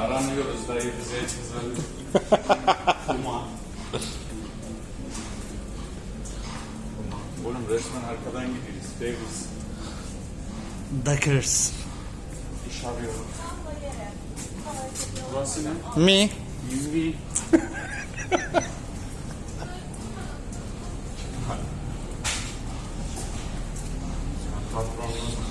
Aranıyoruz dayı bize çizelim. Kuma. Oğlum resmen arkadan gidiyoruz. Davis. Duckers. İş arıyorum. Burası ne? Me. Yüzvi. Patronumuz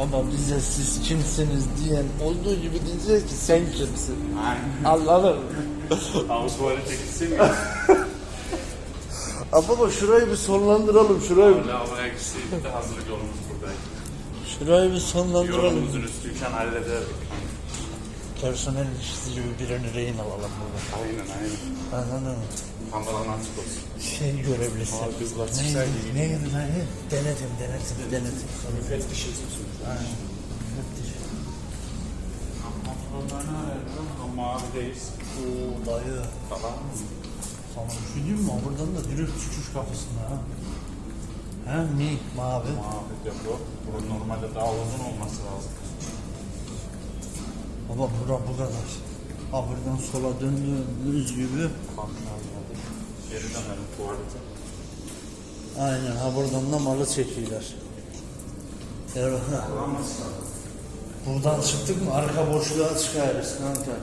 Baba bize siz kimsiniz diyen olduğu gibi diyeceğiz ki sen kimsin? Aynen. Anladın mı? Havuz tuvalete gitsin mi? Aa baba şurayı bir sonlandıralım şurayı. bir- Lavaboya de hazırlık yolumuz buradaydı. Şurayı bir sonlandıralım. Yolumuzun üstüyken hallederdik. Personel ilişkisi gibi birini rehin alalım burada. Aynen aynen. Anladın mı? Kameran açık olsun. Şey görevlisi. Abi kızlar çıksa Neydi? iyi. Neydi lan? Denetim, denetim, denetim. Müfettiş için. Aynen. Müfettiş. Ne mavideyiz. Oo dayı. Tamam. Sana bir şey diyeyim mi? Buradan da direkt çıkış kapısında ha. He mi? Mavi. Mavi depo. Bunun normalde daha uzun olması lazım. Baba bura bu kadar. Ha buradan sola döndüğümüz gibi. Geri dönelim tuvalete. Aynen ha buradan da malı çekiyorlar. Evet. Buradan çıktık mı arka boşluğa çıkarız kanka.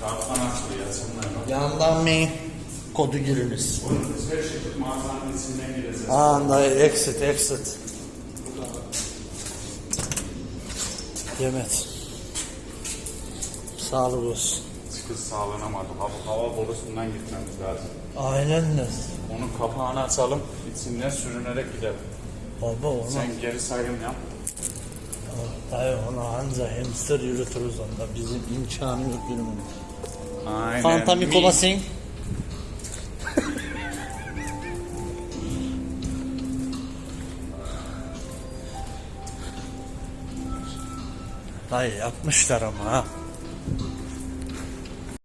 Kaptan açıyor ya. Yandan mı? Kodu giriniz. Her şekilde mağazanın içinden gireceğiz. Anda exit exit. Yemet. Sağlık olsun. Çıkış sağlanamadı. Hava, hava borusundan gitmemiz lazım. Aynen de. Onun kapağını açalım. İçinden sürünerek gidelim. Baba ona, Sen geri sayım yap. dayı ona anca hamster yürütürüz onda. Bizim imkanı yok yürümenin. Aynen. Fanta mi kolasın? Dayı yapmışlar ama ha. Thank you.